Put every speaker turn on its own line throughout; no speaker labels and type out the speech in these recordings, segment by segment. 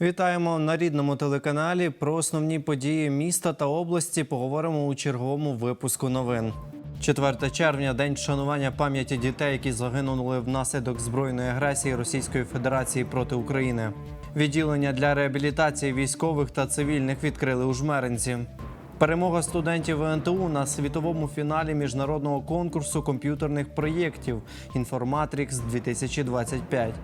Вітаємо на рідному телеканалі. Про основні події міста та області поговоримо у черговому випуску новин. 4 червня день вшанування пам'яті дітей, які загинули внаслідок збройної агресії Російської Федерації проти України. Відділення для реабілітації військових та цивільних відкрили у Жмеринці. Перемога студентів ВНТУ на світовому фіналі міжнародного конкурсу комп'ютерних проєктів Інформатрікс 2025.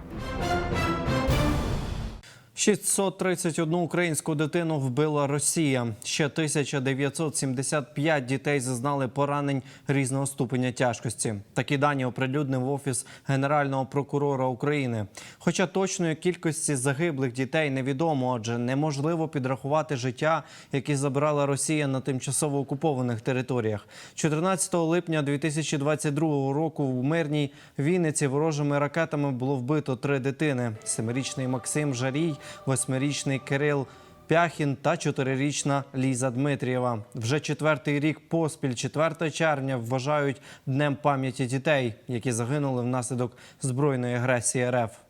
631 українську дитину вбила Росія. Ще 1975 дітей зазнали поранень різного ступеня тяжкості. Такі дані оприлюднив офіс генерального прокурора України. Хоча точної кількості загиблих дітей невідомо, адже неможливо підрахувати життя, які забрала Росія на тимчасово окупованих територіях. 14 липня 2022 року в мирній Вінниці ворожими ракетами було вбито три дитини: семирічний Максим Жарій, восьмирічний Кирил. Пяхін та чотирирічна Ліза Дмитрієва. Вже четвертий рік поспіль, 4 червня, вважають днем пам'яті дітей, які загинули внаслідок збройної агресії РФ.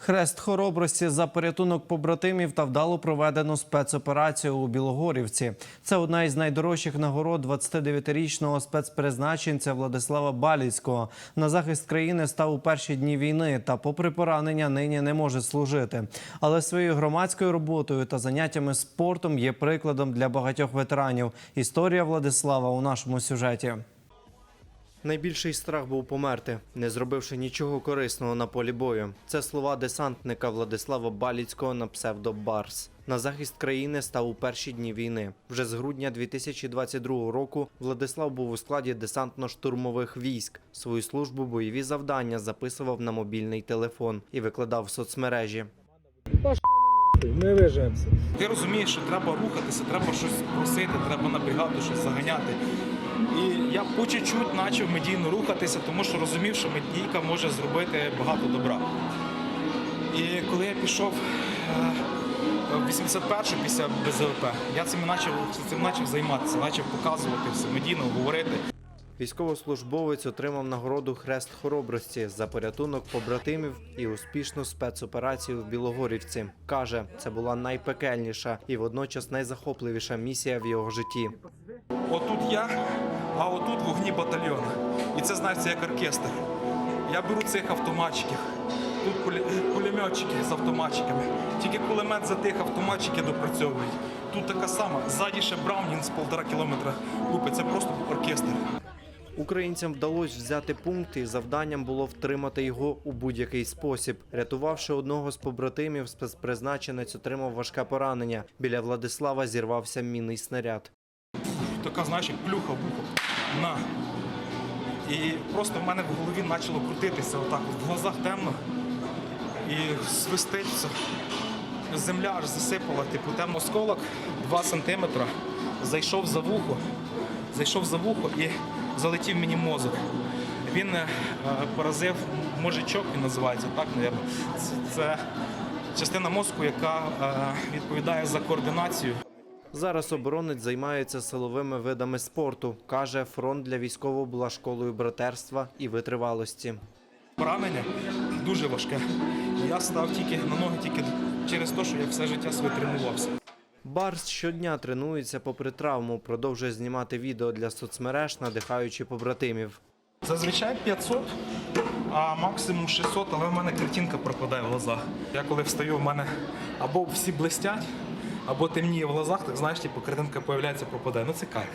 Хрест хоробрості за порятунок побратимів та вдало проведену спецоперацію у Білогорівці. Це одна із найдорожчих нагород 29-річного спецпризначенця Владислава Баліцького. На захист країни став у перші дні війни та, попри поранення, нині не може служити. Але своєю громадською роботою та заняттями спортом є прикладом для багатьох ветеранів. Історія Владислава у нашому сюжеті. Найбільший страх був померти, не зробивши нічого корисного на полі бою. Це слова десантника Владислава Баліцького на псевдо Барс. На захист країни став у перші дні війни. Вже з грудня 2022 року Владислав був у складі десантно-штурмових військ. Свою службу бойові завдання записував на мобільний телефон і викладав в соцмережі.
Ми виживемося.
Ти розумієш, що треба рухатися, треба щось просити, треба на бригаду щось заганяти. І я по чуть-чуть почав медійно рухатися, тому що розумів, що медійка може зробити багато добра. І коли я пішов е, в 81-шу після БЗВП, я цим почав, цим почав займатися, почав показувати все медійно, говорити.
Військовослужбовець отримав нагороду Хрест хоробрості за порятунок побратимів і успішну спецоперацію в Білогорівці. каже, це була найпекельніша і водночас найзахопливіша місія в його житті.
Отут я, а отут вогні батальйону. І це знаєте, як оркестр. Я беру цих автоматчиків. Тут пулеметчики з автоматчиками. Тільки кулемет за тих автоматчики допрацьовують. Тут така сама. Ззаді ще Браунінг з полтора кілометра лупить. Це просто оркестр.
Українцям вдалося взяти пункт, і завданням було втримати його у будь-який спосіб. Рятувавши одного з побратимів, спецпризначенець отримав важке поранення. Біля Владислава зірвався мінний снаряд.
Така, знаєш, як плюха вухо. На. І просто в мене в голові почало крутитися отак. от, В глазах темно. І свистить все. Земля аж засипала, типу там осколок 2 сантиметри. Зайшов за вухо, зайшов за вухо і залетів мені мозок. Він е, поразив мозжечок, він називається так. Це, це частина мозку, яка е, відповідає за координацію.
Зараз оборонець займається силовими видами спорту. каже, фронт для військового була школою братерства і витривалості.
Поранення дуже важке. Я став тільки на ноги тільки через те, що я все життя своє тренувався.
Барс щодня тренується попри травму, продовжує знімати відео для соцмереж, надихаючи побратимів.
Зазвичай 500, а максимум 600, але в мене картинка пропадає в глазах. Я коли встаю, в мене або всі блистять, або темніє в глазах, так знаєш, типу, картинка появляється, пропадає. Ну це кайф.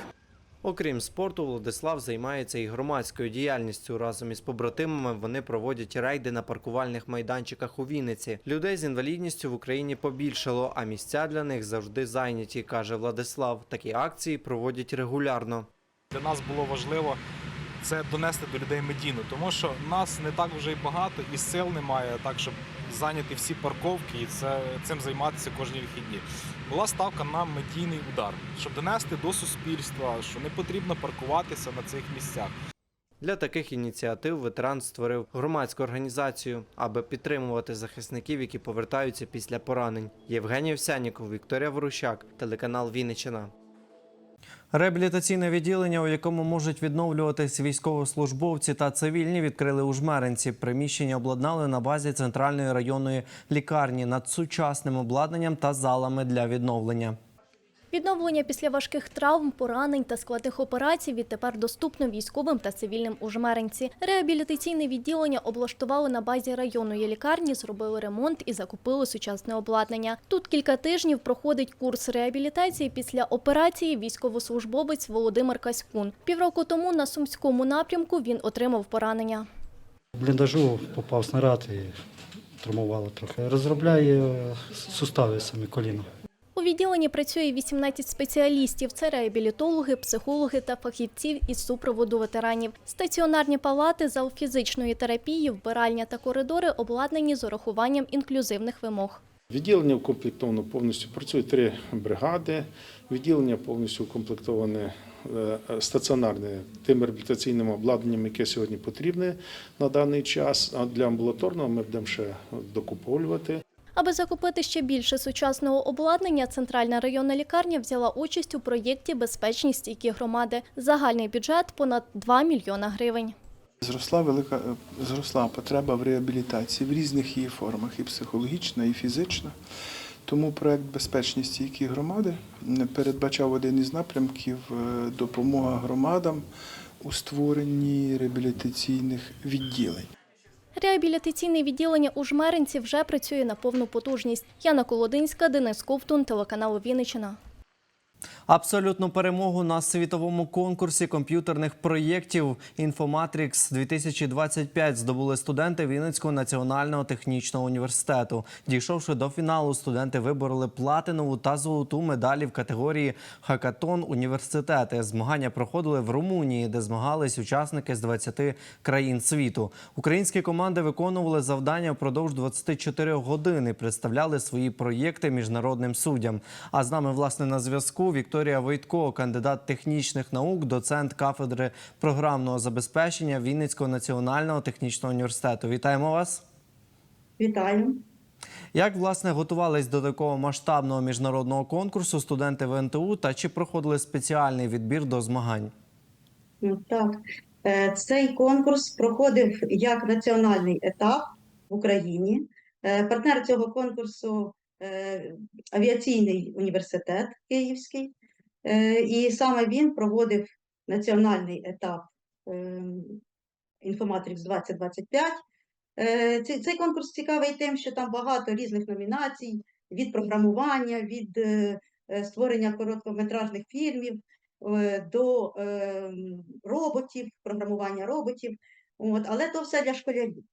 Окрім спорту, Владислав займається і громадською діяльністю. Разом із побратимами вони проводять рейди на паркувальних майданчиках у Вінниці. Людей з інвалідністю в Україні побільшало, а місця для них завжди зайняті, каже Владислав. Такі акції проводять регулярно.
Для нас було важливо це донести до людей медійно, тому що нас не так вже й багато і сил немає, так щоб зайняти всі парковки і це, цим займатися кожні вихідні. Була ставка на медійний удар, щоб донести до суспільства, що не потрібно паркуватися на цих місцях.
Для таких ініціатив ветеран створив громадську організацію, аби підтримувати захисників, які повертаються після поранень. Євгеній Овсяніков, Вікторія Ворущак, телеканал Вінниччина. Реабілітаційне відділення, у якому можуть відновлюватись військовослужбовці та цивільні, відкрили у Жмеринці. Приміщення обладнали на базі центральної районної лікарні над сучасним обладнанням та залами для відновлення.
Відновлення після важких травм, поранень та складних операцій відтепер доступно військовим та цивільним у Жмеринці. Реабілітаційне відділення облаштували на базі районної лікарні, зробили ремонт і закупили сучасне обладнання. Тут кілька тижнів проходить курс реабілітації після операції військовослужбовець Володимир Каськун. Півроку тому на сумському напрямку він отримав поранення.
Бліндажу попав снаряд і травмувало трохи. Розробляє е, сустави самі коліна.
У відділенні працює 18 спеціалістів. Це реабілітологи, психологи та фахівців із супроводу ветеранів. Стаціонарні палати, зал фізичної терапії, вбиральня та коридори обладнані з урахуванням інклюзивних вимог.
Відділення укомплектовано повністю. Працює три бригади. Відділення повністю укомплектоване е, стаціонарне тим реабілітаційним обладнанням, яке сьогодні потрібне на даний час. А для амбулаторного ми будемо ще докуповувати.
Аби закупити ще більше сучасного обладнання, центральна районна лікарня взяла участь у проєкті Безпечні стійкі громади. Загальний бюджет понад 2 мільйона гривень.
Зросла велика е, зросла потреба в реабілітації в різних її формах, і психологічна, і фізична. Тому проект безпечні стійкі громади передбачав один із напрямків е, допомога громадам у створенні реабілітаційних відділень.
Реабілітаційне відділення у Жмеринці вже працює на повну потужність. Яна Колодинська, Денис Ковтун, телеканал Вінниччина.
Абсолютну перемогу на світовому конкурсі комп'ютерних проєктів Інфоматрікс 2025 здобули студенти Вінницького національного технічного університету. Дійшовши до фіналу, студенти вибороли платинову та золоту медалі в категорії Хакатон університети. Змагання проходили в Румунії, де змагались учасники з 20 країн світу. Українські команди виконували завдання впродовж 24 годин і представляли свої проєкти міжнародним суддям. А з нами, власне, на зв'язку Вікторія Войтко, кандидат технічних наук, доцент кафедри програмного забезпечення Вінницького національного технічного університету. Вітаємо вас.
Вітаю.
Як власне готувались до такого масштабного міжнародного конкурсу студенти ВНТУ та чи проходили спеціальний відбір до змагань?
Ну, Так, Е, цей конкурс проходив як національний етап в Україні. Е, Партнер цього конкурсу е, авіаційний університет Київський, і саме він проводив національний етап Інформатрікс 2025. Е, Цей, цей конкурс цікавий тим, що там багато різних номінацій від програмування, від е, е, створення короткометражних фільмів е, до е, роботів, програмування роботів. От, але то все для школярів.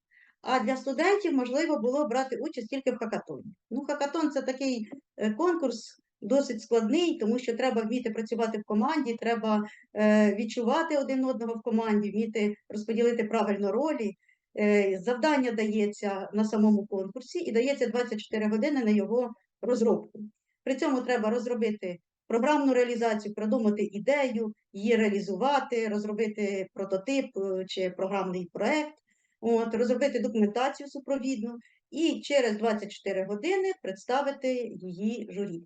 А для студентів можливо було брати участь тільки в хакатоні. Ну, хакатон це такий е, конкурс досить складний, тому що треба вміти працювати в команді, треба е, відчувати один одного в команді, вміти розподілити правильно ролі. Е, Завдання дається на самому конкурсі і дається 24 години на його розробку. При цьому треба розробити програмну реалізацію, продумати ідею, її реалізувати, розробити прототип е, чи програмний проект, от, розробити документацію супровідну і через 24 години представити її журі.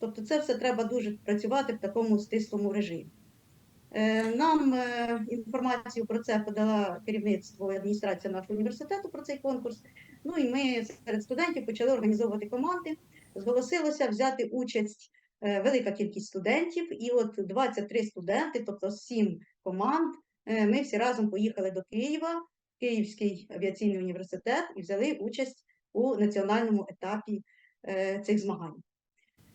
Тобто це все треба дуже працювати в такому стислому режимі. Е, Нам е, інформацію про це подала керівництво і адміністрація нашого університету про цей конкурс. Ну і ми серед студентів почали організовувати команди. Зголосилося взяти участь е, велика кількість студентів, і от 23 студенти, тобто 7 команд. Ми всі разом поїхали до Києва, Київський авіаційний університет, і взяли участь у національному етапі цих змагань.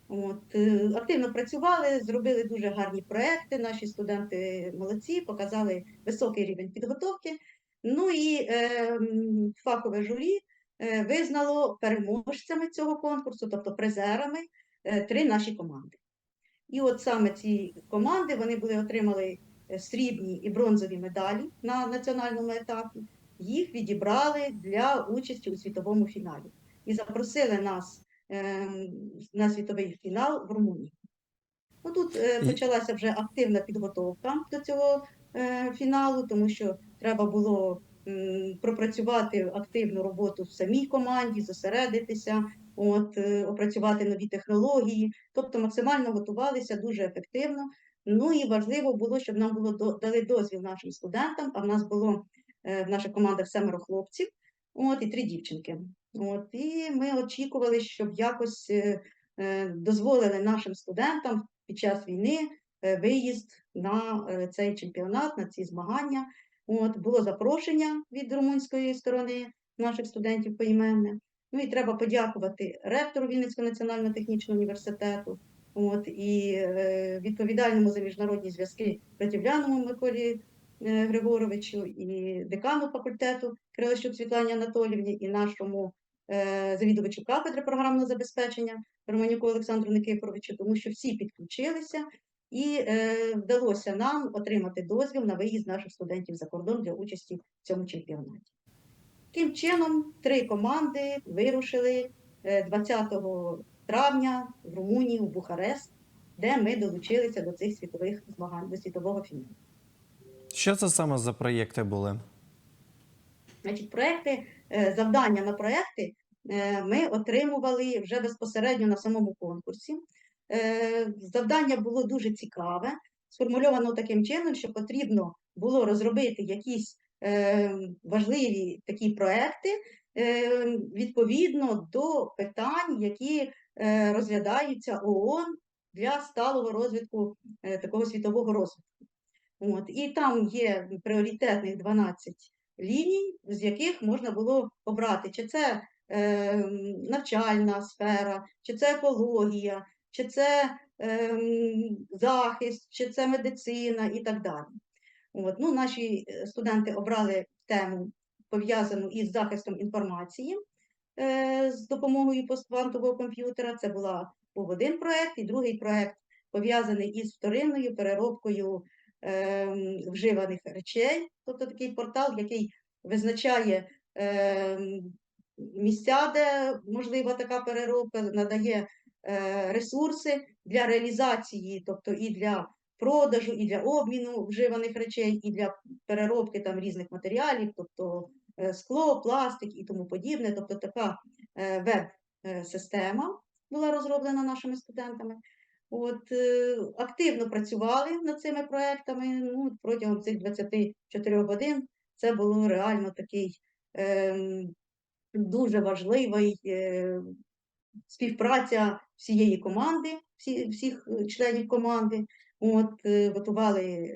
От, е, активно працювали, зробили дуже гарні проекти. Наші студенти молодці, показали високий рівень підготовки. Ну і е, фахове журі е, визнало переможцями цього конкурсу, тобто призерами, е, три наші команди. І от саме ці команди вони були отримали срібні і бронзові медалі на національному етапі. Їх відібрали для участі у світовому фіналі і запросили нас на світовий фінал в Румунії. Ну, тут е, почалася вже активна підготовка до цього е, фіналу, тому що треба було пропрацювати активну роботу в самій команді, зосередитися, от, е, опрацювати нові технології, тобто максимально готувалися дуже ефективно. Ну і важливо було, щоб нам було дали дозвіл нашим студентам. А в нас було е, в наших командах семеро хлопців, от і три дівчинки. От і ми очікували, щоб якось е, е, дозволили нашим студентам під час війни е, виїзд на цей чемпіонат, на ці змагання. От було запрошення від румунської сторони наших студентів поіменне. Ну і треба подякувати ректору Вінницького національного технічного університету, от і відповідальному за міжнародні зв'язки Братівляному Миколі Григоровичу, і декану факультету Крилищук Світлані Анатолівні, і нашому завідувачу кафедри програмного забезпечення Романюку Олександру Никифоровичу, тому що всі підключилися, і е, вдалося нам отримати дозвіл на виїзд наших студентів за кордон для участі в цьому чемпіонаті. Таким чином, три команди вирушили е, 20 травня в Румунії, в Бухарест, де ми долучилися до цих світових змагань, до світового фіналу.
Що це саме за проєкти були?
Значить, проекти, е, завдання на проекти е, ми отримували вже безпосередньо на самому конкурсі. Е, Завдання було дуже цікаве, сформульовано таким чином, що потрібно було розробити якісь важливі такі проекти відповідно до питань, які розглядаються ООН для сталого розвитку такого світового розвитку. От, і там є пріоритетних 12 ліній, з яких можна було обрати, чи це е, навчальна сфера, чи це екологія, чи це е, захист, чи це медицина і так далі. От, ну, наші е, студенти обрали тему, пов'язану із захистом інформації е, з допомогою постквантового комп'ютера. Це був один проєкт, і другий проєкт пов'язаний із вторинною переробкою вживаних речей, тобто такий портал, який визначає ем, місця, де можлива така переробка, надає е, ресурси для реалізації, тобто і для продажу, і для обміну вживаних речей, і для переробки там різних матеріалів, тобто е, скло, пластик і тому подібне. Тобто така е, веб-система була розроблена нашими студентами. От, е, активно працювали над цими проектами ну, протягом цих 24 годин. Це було реально такий ем, дуже важливий е, співпраця всієї команди, всі, всіх е, членів команди. От, е, готували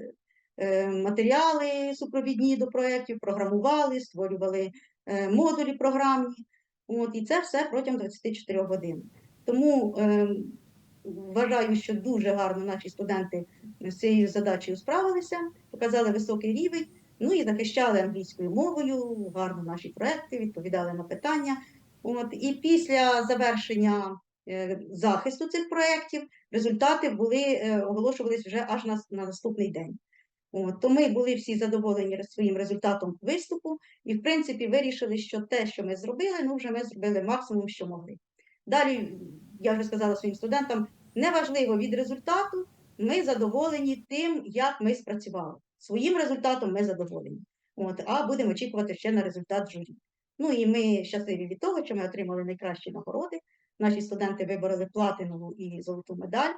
е, матеріали супровідні до проєктів, програмували, створювали е, модулі програмні. От, і це все протягом 24 годин. Тому ем, Вважаю, що дуже гарно наші студенти з цією задачею справилися, показали високий рівень, ну і захищали англійською мовою, гарно наші проекти, відповідали на питання. От, і після завершення е, захисту цих проєктів результати були, е, оголошувались вже аж на, на наступний день. От, то ми були всі задоволені своїм результатом виступу і, в принципі, вирішили, що те, що ми зробили, ну вже ми зробили максимум, що могли. Далі, я вже сказала своїм студентам, неважливо від результату, ми задоволені тим, як ми спрацювали. Своїм результатом ми задоволені. От, а будемо очікувати ще на результат журі. Ну і ми щасливі від того, що ми отримали найкращі нагороди. Наші студенти вибороли платинову і золоту медаль.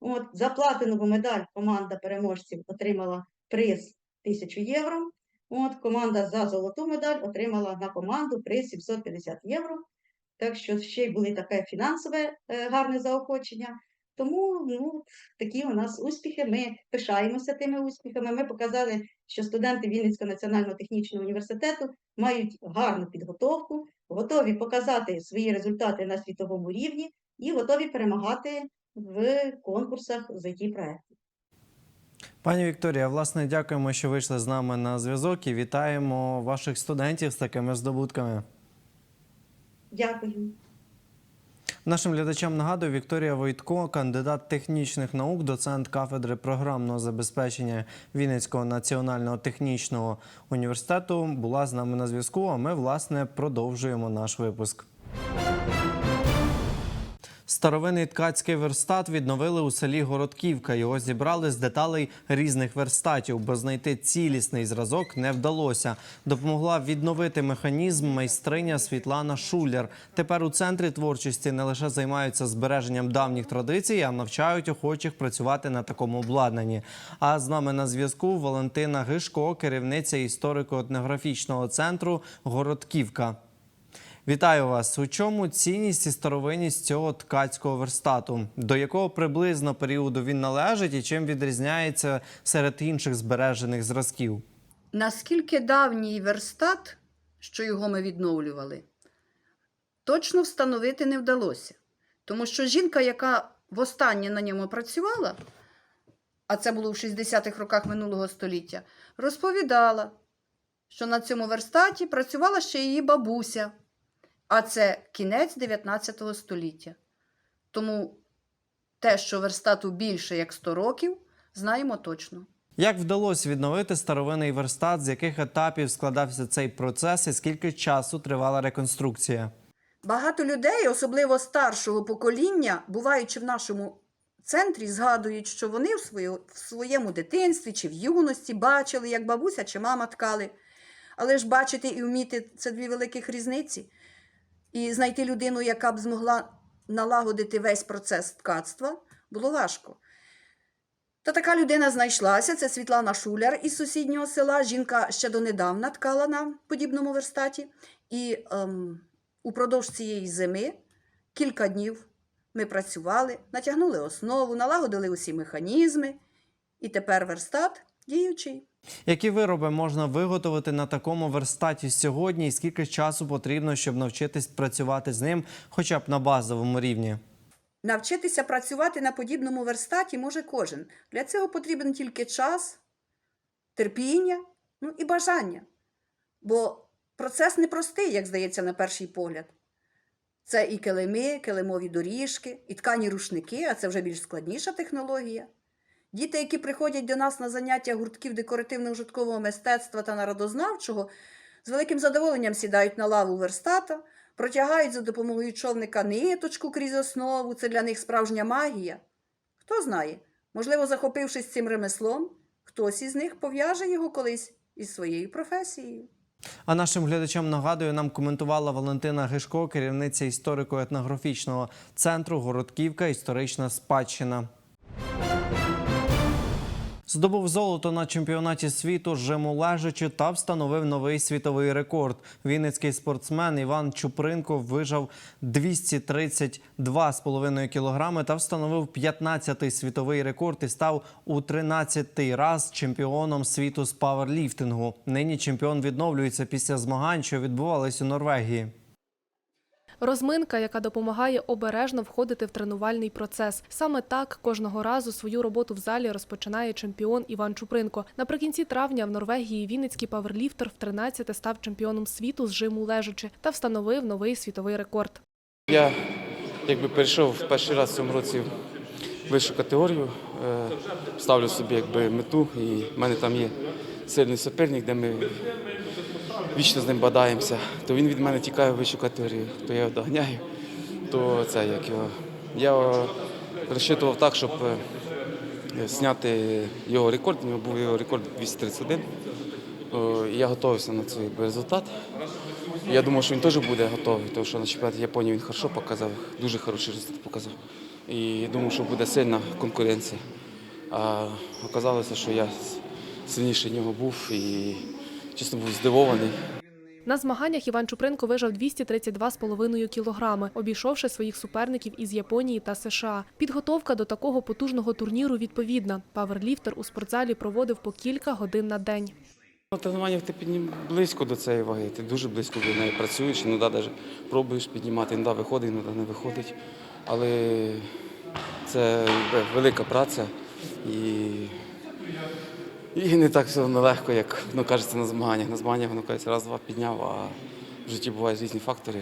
От, за платинову медаль команда переможців отримала приз 1000 євро. От, команда за золоту медаль отримала на команду приз 750 євро. Так що ще й були таке фінансове е, гарне заохочення. Тому ну, такі у нас успіхи. Ми пишаємося тими успіхами. Ми показали, що студенти Вінницького національного технічного університету мають гарну підготовку, готові показати свої результати на світовому рівні і готові перемагати в конкурсах з it проектів.
Пані Вікторія, власне, дякуємо, що вийшли з нами на зв'язок і вітаємо ваших студентів з такими здобутками.
Дякую.
Нашим глядачам нагадую, Вікторія Войтко, кандидат технічних наук, доцент кафедри програмного забезпечення Вінницького національного технічного університету, була з нами на зв'язку. А ми, власне, продовжуємо наш випуск. Старовинний ткацький верстат відновили у селі Городківка. Його зібрали з деталей різних верстатів, бо знайти цілісний зразок не вдалося. Допомогла відновити механізм майстриня Світлана Шуляр. Тепер у центрі творчості не лише займаються збереженням давніх традицій, а навчають охочих працювати на такому обладнанні. А з нами на зв'язку Валентина Гишко, керівниця історико-етнографічного центру Городківка. Вітаю вас. У чому цінність і старовинність цього ткацького верстату? До якого приблизно періоду він належить і чим відрізняється серед інших збережених зразків?
Наскільки давній верстат, що його ми відновлювали, точно встановити не вдалося. Тому що жінка, яка востаннє на ньому працювала, а це було в 60-х роках минулого століття, розповідала, що на цьому верстаті працювала ще її бабуся, а це кінець 19 століття. Тому те, що верстату більше як 100 років, знаємо точно.
Як вдалося відновити старовинний верстат, з яких етапів складався цей процес і скільки часу тривала реконструкція?
Багато людей, особливо старшого покоління, буваючи в нашому центрі, згадують, що вони в, свою, в своєму дитинстві чи в юності бачили, як бабуся чи мама ткали. Але ж бачити і вміти це дві великих різниці. І знайти людину, яка б змогла налагодити весь процес ткацтва, було важко. Та така людина знайшлася. Це Світлана Шуляр із сусіднього села. Жінка ще донедавна ткала на подібному верстаті. І ем, упродовж цієї зими кілька днів ми працювали, натягнули основу, налагодили усі механізми, і тепер верстат діючий.
Які вироби можна виготовити на такому верстаті сьогодні, і скільки часу потрібно, щоб навчитись працювати з ним, хоча б на базовому рівні?
Навчитися працювати на подібному верстаті може кожен. Для цього потрібен тільки час, терпіння, ну і бажання. Бо процес непростий, як здається, на перший погляд. Це і килими, килимові доріжки, і ткані рушники, а це вже більш складніша технологія. Діти, які приходять до нас на заняття гуртків декоративно-житкового мистецтва та народознавчого, з великим задоволенням сідають на лаву верстата, протягають за допомогою човника ниточку крізь основу. Це для них справжня магія. Хто знає, можливо, захопившись цим ремеслом, хтось із них пов'яже його колись із своєю професією.
А нашим глядачам нагадую, нам коментувала Валентина Гишко, керівниця історико-етнографічного центру Городківка Історична спадщина. Здобув золото на чемпіонаті світу жиму лежачи та встановив новий світовий рекорд. Вінницький спортсмен Іван Чупринко вижав 232,5 кілограми та встановив 15-й світовий рекорд і став у 13-й раз чемпіоном світу з паверліфтингу. Нині чемпіон відновлюється після змагань, що відбувались у Норвегії.
Розминка, яка допомагає обережно входити в тренувальний процес. Саме так кожного разу свою роботу в залі розпочинає чемпіон Іван Чупринко. Наприкінці травня в Норвегії Вінницький паверліфтер в 13-те став чемпіоном світу з жиму лежачи та встановив новий світовий рекорд.
Я якби перейшов в перший раз в цьому році в вищу категорію, е, ставлю собі якби мету, і в мене там є сильний суперник, де ми вічно з ним бадаємося. То він від мене тікає в вищу категорію, то я його доганяю, то це як його. Я розчитував так, щоб е, зняти його рекорд. У нього був його рекорд 231. Я готувався на цей результат. Я думав, що він теж буде готовий, тому що на чемпіонаті Японії він хорошо показав, дуже хороший результат показав. І думав, що буде сильна конкуренція. А оказалося, що я сильніший нього був і чесно був здивований.
На змаганнях Іван Чупринко вижав 232,5 кілограми, обійшовши своїх суперників із Японії та США. Підготовка до такого потужного турніру відповідна. Паверліфтер у спортзалі проводив по кілька годин на день.
На тренуваннях ти піднім близько до цієї ваги, ти дуже близько до неї працюєш, іноді навіть пробуєш піднімати, іноді виходить, іноді не виходить. Але це велика праця і, і не так все нелегко, як воно кажеться на змаганнях. На змаганнях воно кажеться раз-два підняв, а в житті бувають різні фактори.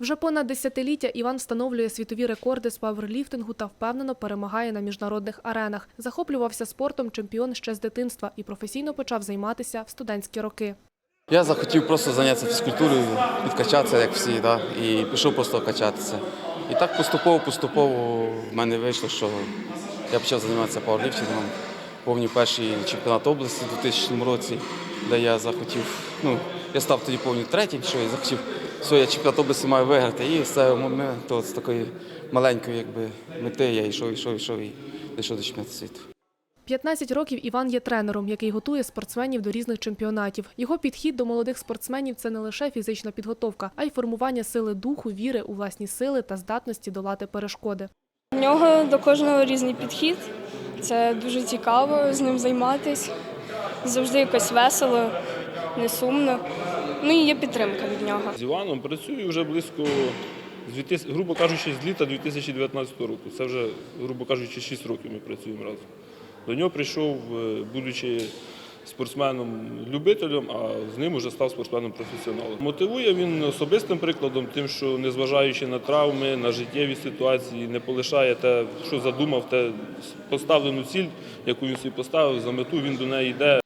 Вже понад десятиліття Іван встановлює світові рекорди з паверліфтингу та впевнено перемагає на міжнародних аренах. Захоплювався спортом чемпіон ще з дитинства і професійно почав займатися в студентські роки.
Я захотів просто зайнятися фізкультурою, підкачатися, як всі, да, і пішов просто качатися. І так поступово-поступово в мене вийшло, що я почав займатися пауерліфтингом. Повню перший чемпіонат області у 2000 році, де я захотів, ну, я став тоді повню третім, що я захотів, все, я чемпіонат області маю виграти. І з цього моменту, з такої маленької якби, мети я йшов, йшов, йшов і дійшов до чемпіонату світу.
15 років Іван є тренером, який готує спортсменів до різних чемпіонатів. Його підхід до молодих спортсменів це не лише фізична підготовка, а й формування сили духу, віри у власні сили та здатності долати перешкоди.
У нього до кожного різний підхід. Це дуже цікаво з ним займатися. Завжди якось весело, не сумно. Ну і є підтримка від нього.
З Іваном працюю вже близько, з грубо кажучи, з літа 2019 року. Це вже, грубо кажучи, 6 років ми працюємо разом. До нього прийшов, е, будучи спортсменом-любителем, а з ним вже став спортсменом-професіоналом. Мотивує він особистим прикладом, тим, що незважаючи на травми, на життєві ситуації, не полишає те, що задумав, те поставлену ціль, яку він собі поставив, за мету він до неї йде.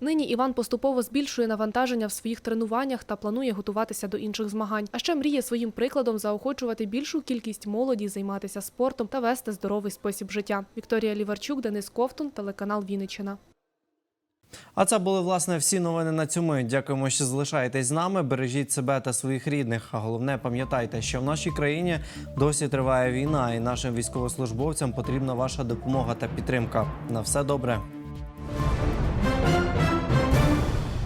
Нині Іван поступово збільшує навантаження в своїх тренуваннях та планує готуватися до інших змагань. А ще мріє своїм прикладом заохочувати більшу кількість молоді займатися спортом та вести здоровий спосіб життя. Вікторія Ліварчук, Денис Ковтун, телеканал Вінниччина.
А це були власне всі новини на мить. Дякуємо, що залишаєтесь з нами. Бережіть себе та своїх рідних. А головне, пам'ятайте, що в нашій країні досі триває війна, і нашим військовослужбовцям потрібна ваша допомога та підтримка. На все добре.